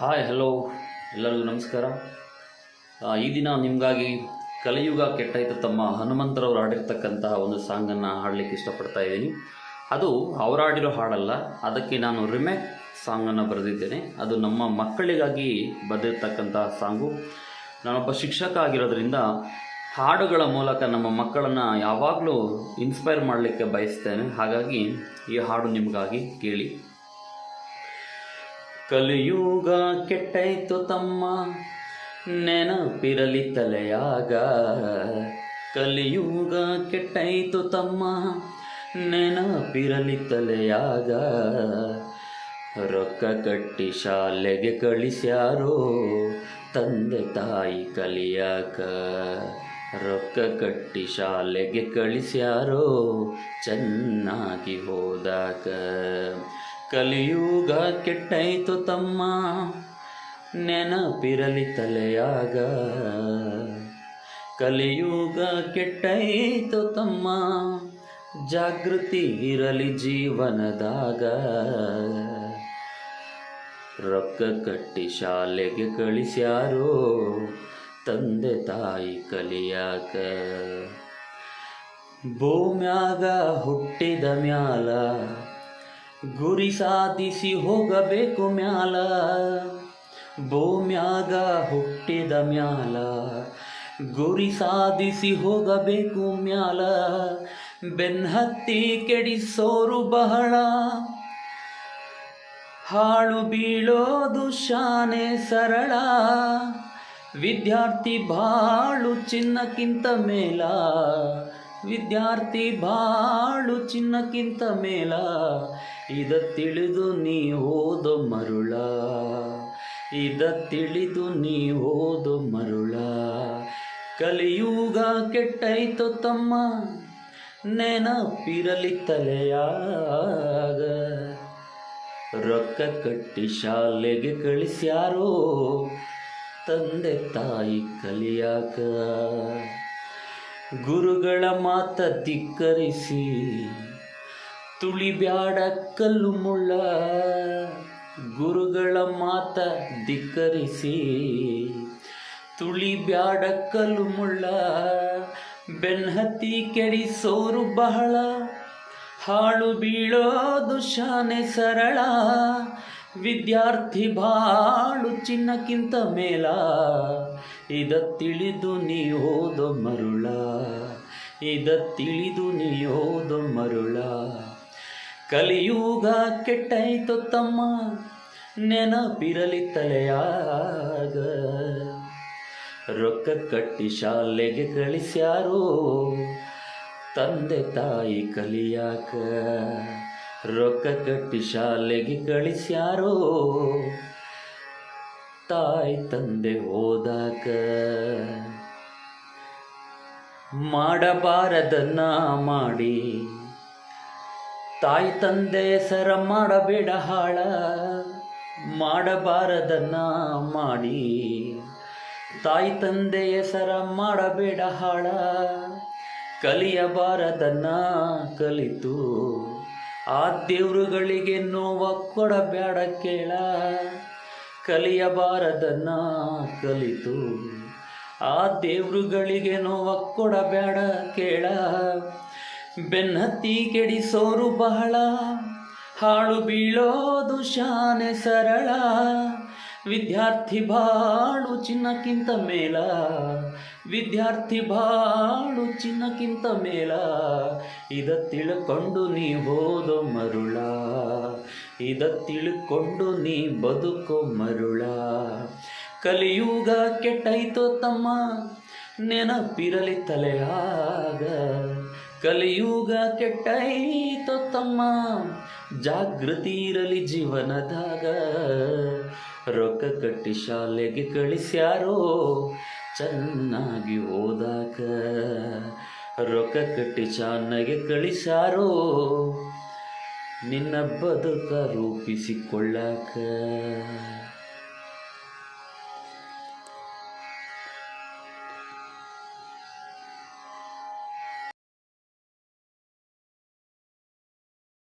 Hi hello ಎಲ್ಲರಿಗೂ ನಮಸ್ಕಾರ. ಈ ದಿನ ನಿಮಗಾಗಿ ಕಲಿಯುಗ ಕೆಟ್ಟಾಯಿತು ತಮ್ಮ ಹನುಮಂತರವ್ರು ಹಾಡಿರ್ತಕ್ಕಂತಹ ಒಂದು ಸಾಂಗನ್ನು ಹಾಡಲಿಕ್ಕೆ ಇಷ್ಟಪಡ್ತಾ ಇದ್ದೀನಿ. ಅದು ಅವರು ಹಾಡಲ್ಲ. ಅದಕ್ಕೆ ನಾನು ರಿಮೇಕ್ ಸಾಂಗನ್ನು ಬರೆದಿದ್ದೇನೆ. ಅದು ನಮ್ಮ ಮಕ್ಕಳಿಗಾಗಿ ಬರೆದಿರ್ತಕ್ಕಂತಹ ಸಾಂಗು. ನಾನೊಬ್ಬ ಶಿಕ್ಷಕ ಆಗಿರೋದ್ರಿಂದ ಹಾಡುಗಳ ಮೂಲಕ ನಮ್ಮ ಮಕ್ಕಳನ್ನು ಯಾವಾಗಲೂ ಇನ್ಸ್ಪೈರ್ ಮಾಡಲಿಕ್ಕೆ ಬಯಸ್ತೇನೆ. ಹಾಗಾಗಿ ಈ ಹಾಡು ನಿಮಗಾಗಿ ಕೇಳಿ. ಕಲಿಯುಗ ಕೆಟ್ಟಾಯ್ತು ತಮ್ಮ ನೆನಪಿರಲಿ ತಲೆಯಾಗ ಕಲಿಯುಗ ಕೆಟ್ಟಾಯ್ತು ತಮ್ಮ ನೆನಪಿರಲಿ ತಲೆಯಾಗ ರೊಕ್ಕ ಕಟ್ಟಿ ಶಾಲೆಗೆ ಕಳಿಸ್ಯಾರೋ ತಂದೆ ತಾಯಿ ಕಲಿಯಾಕ. ರೊಕ್ಕ ಕಟ್ಟಿ ಶಾಲೆಗೆ ಕಳಿಸ್ಯಾರೋ ಚೆನ್ನಾಗಿ ಹೋದಾಕ ಕಲಿಯುಗ ಕೆಟ್ಟೈತು ತಮ್ಮ ನೆನಪಿರಲಿ ತಲೆಯಾಗ. ಕಲಿಯುಗ ಕೆಟ್ಟಾಯ್ತು ತಮ್ಮ ಜಾಗೃತಿ ಇರಲಿ ಜೀವನದಾಗ. ರೊಕ್ಕ ಕಟ್ಟಿ ಶಾಲೆಗೆ ಕಳಿಸ್ಯಾರೋ ತಂದೆ ತಾಯಿ ಕಲಿಯಾಕ. ಭೂಮ್ಯಾಗ ಹುಟ್ಟಿದ ಮ್ಯಾಲ ಗುರಿ ಸಾಧಿಸಿ ಹೋಗಬೇಕು ಮ್ಯಾಲ. ಭೂಮ್ಯಾಗ ಹುಟ್ಟಿದ ಮ್ಯಾಲ. ಗುರಿ ಸಾಧಿಸಿ ಹೋಗಬೇಕು ಮ್ಯಾಲ. ಬೆನ್ಹತ್ತಿ ಕೆಡಿಸೋರು ಬಹಳ. ಹಾಳು ಬೀಳೋದು ಶಾನೆ ಸರಳ. ವಿದ್ಯಾರ್ಥಿ ಬಾಳು ಚಿನ್ನಕ್ಕಿಂತ ಮೇಲ. ವಿದ್ಯಾರ್ಥಿ ಬಾಳು ಚಿನ್ನಕ್ಕಿಂತ ಮೇಲ, ಇದ ತಿಳಿದು ನೀ ಓದು ಮರುಳ. ಇದ ತಿಳಿದು ನೀ ಓದು ಮರುಳ. ಕಲಿಯುಗ ಕೆಟ್ಟಾಯ್ತು ತಮ್ಮ ನೆನಪಿರಲಿ ತಲೆಯಾಗ ರೊಕ್ಕ ಕಟ್ಟಿ ಶಾಲೆಗೆ ಕಳಿಸ್ಯಾರೋ, ತಂದೆ ತಾಯಿ ಕಲಿಯಾಕ. ಗುರುಗಳ ಮಾತ ಧಿಕ್ಕರಿಸಿ, ತುಳಿಬ್ಯಾಡ ಕಲ್ಲು ಮುಳ್ಳ. ಗುರುಗಳ ಮಾತ ಧಿಕ್ಕರಿಸಿ, ತುಳಿಬ್ಯಾಡ ಕಲ್ಲು ಮುಳ್ಳ. ಬೆನ್ಹತ್ತಿ ಕೆಡಿಸೋರು ಬಹಳ, ಹಾಳು ಬೀಳೋದು ಶಾನೆ ಸರಳ. ವಿದ್ಯಾರ್ಥಿ ಬಾಳು ಚಿನ್ನಕ್ಕಿಂತ ಮೇಲ. ಇದ ತಿಳಿದು ನೀ ಓದೋ ಮರುಳ. ಇದ ತಿಳಿದು ನೀ ಓದೋ ಮರುಳ. ಕಲಿಯುಗ ಕೆಟ್ಟಾಯ್ತು ತಮ್ಮ, ನೆನಪಿರಲಿ ತಲೆಯಾಗ. ರೊಕ್ಕ ಕಟ್ಟಿ ಶಾಲೆಗೆ ಕಳಿಸ್ಯಾರೋ, ತಂದೆ ತಾಯಿ ಕಲಿಯಾಕ. ರೊಕ್ಕ ಕಟ್ಟಿ ಶಾಲೆಗೆ ಕಳಿಸ್ಯಾರೋ? ತಾಯಿ ತಂದೆ ಓದಾಕ ಮಾಡಬಾರದನ್ನ ಮಾಡಿ. ತಾಯಿ ತಂದೆ ಸರ ಮಾಡಬೇಡ ಹಾಳ, ಮಾಡಬಾರದನ್ನ ಮಾಡಿ. ತಾಯಿ ತಂದೆ ಸರ ಮಾಡಬೇಡ ಹಾಳ, ಕಲಿಯಬಾರದನ್ನ ಕಲಿತು. ಆ ದೇವ್ರುಗಳಿಗೆ ನೋವ ಕೊಡಬೇಡ ಕೇಳ. ಕಲಿಯಬಾರದನ್ನ ಕಲಿತು. ಆ ದೇವ್ರುಗಳಿಗೆ ನೋವ ಕೊಡಬೇಡ ಕೇಳ. ಬೆನ್ನತ್ತಿ ಕೆಡಿಸೋರು ಬಹಳ, ಹಾಳು ಬೀಳೋದು ಶಾನೆ ಸರಳ. ವಿದ್ಯಾರ್ಥಿ ಬಾಳು ಚಿನ್ನಕ್ಕಿಂತ ಮೇಲ. ವಿದ್ಯಾರ್ಥಿ ಬಾಳು ಚಿನ್ನಕ್ಕಿಂತ ಮೇಲ. ಇದ ತಿಳ್ಕೊಂಡು ನೀ ಓದೋ ಮರುಳ. ಇದ ತಿಳ್ಕೊಂಡು ನೀ ಬದುಕೋ ಮರುಳ. ಕಲಿಯುಗ ಕೆಟ್ಟೈತೋ ತಮ್ಮ, ನೆನಪಿರಲಿ ತಲೆಯಾಗ ಕಲಿಯುಗ ಕೆಟ್ಟೈತೋ ತಮ್ಮ, ಜಾಗೃತಿ ಇರಲಿ ಜೀವನದಾಗ. ರೊಕ್ಕ ಕಟ್ಟಿ ಶಾಲೆಗೆ ಕಳಿಸ್ಯಾರೋ? ಚೆನ್ನಾಗಿ ಓದಾಕ. ರೊಕ್ಕ ಕಟ್ಟಿ ಚೆನ್ನಾಗಿ ಕಳಿಸ್ಯಾರೋ? ನಿನ್ನ ಬದುಕ ರೂಪಿಸಿಕೊಳ್ಳಾಕ.